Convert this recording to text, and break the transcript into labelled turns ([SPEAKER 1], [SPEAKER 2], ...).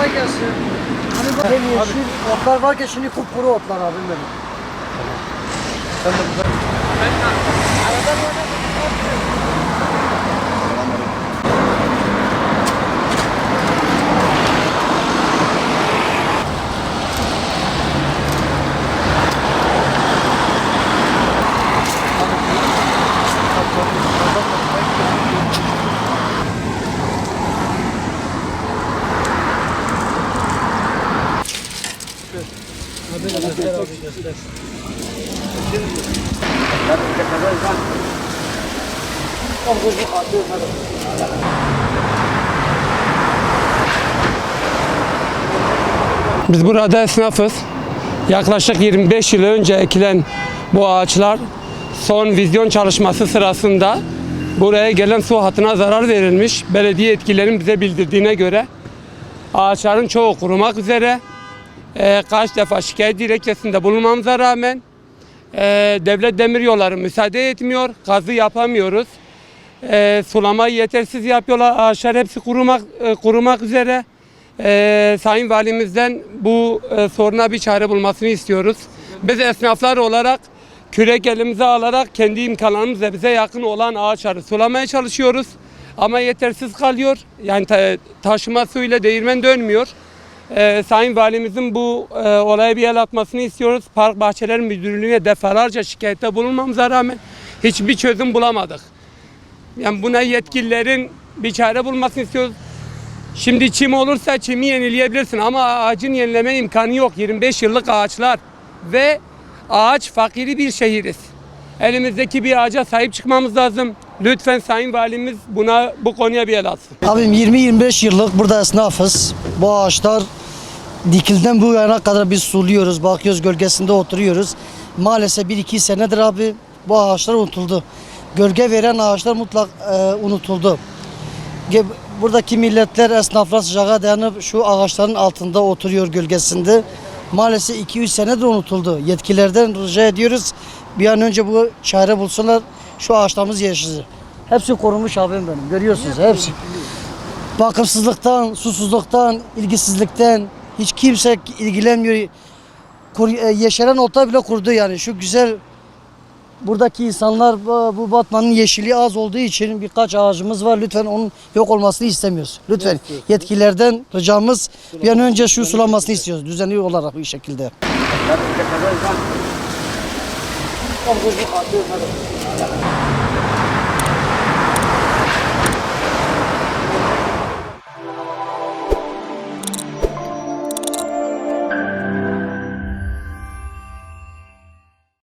[SPEAKER 1] kolay gelsin. Hani bak hem yeşil otlar varken şimdi kupkuru otlar abim benim. Tamam. Sen de güzel.
[SPEAKER 2] Ben aradan Biz burada esnafız. Yaklaşık 25 yıl önce ekilen bu ağaçlar son vizyon çalışması sırasında buraya gelen su hattına zarar verilmiş. Belediye yetkililerin bize bildirdiğine göre ağaçların çoğu kurumak üzere. Ee, kaç defa şikayet dilekçesinde bulunmamıza rağmen e, devlet demiryolları müsaade etmiyor. Kazı yapamıyoruz. E, sulamayı yetersiz yapıyorlar. Ağaçlar hepsi kurumak e, kurumak üzere. E, Sayın Valimizden bu e, soruna bir çare bulmasını istiyoruz. Biz esnaflar olarak kürek elimize alarak kendi imkanlarımızla bize yakın olan ağaçları sulamaya çalışıyoruz. Ama yetersiz kalıyor. Yani ta- taşıma suyuyla değirmen dönmüyor. E, Sayın Valimizin bu e, olaya bir el atmasını istiyoruz. Park Bahçeleri Müdürlüğü'ne defalarca şikayette bulunmamıza rağmen hiçbir çözüm bulamadık. Yani buna yetkililerin bir çare bulmasını istiyoruz. Şimdi çim olursa çimi yenileyebilirsin ama ağacın yenileme imkanı yok. 25 yıllık ağaçlar ve ağaç fakiri bir şehiriz. Elimizdeki bir ağaca sahip çıkmamız lazım. Lütfen Sayın Valimiz buna bu konuya bir el atsın.
[SPEAKER 1] Abim 20-25 yıllık burada esnafız. Bu ağaçlar dikilden bu yana kadar biz suluyoruz, bakıyoruz, gölgesinde oturuyoruz. Maalesef 1-2 senedir abi bu ağaçlar unutuldu. Gölge veren ağaçlar mutlak e, unutuldu. Buradaki milletler esnaflar sıcağa dayanıp şu ağaçların altında oturuyor gölgesinde. Maalesef 2-3 senedir unutuldu. Yetkililerden rica ediyoruz. Bir an önce bu çare bulsunlar. Şu ağaçlarımız yeşil. Hepsi korunmuş abim benim. Görüyorsunuz hepsi. Bakımsızlıktan, susuzluktan, ilgisizlikten hiç kimse ilgilenmiyor. Kur, e, yeşeren otlar bile kurdu yani. Şu güzel buradaki insanlar bu bu Batman'ın yeşili az olduğu için birkaç ağacımız var. Lütfen onun yok olmasını istemiyoruz. Lütfen yetkililerden ricamız bir an önce şu sulanmasını istiyoruz. Düzenli olarak bir şekilde.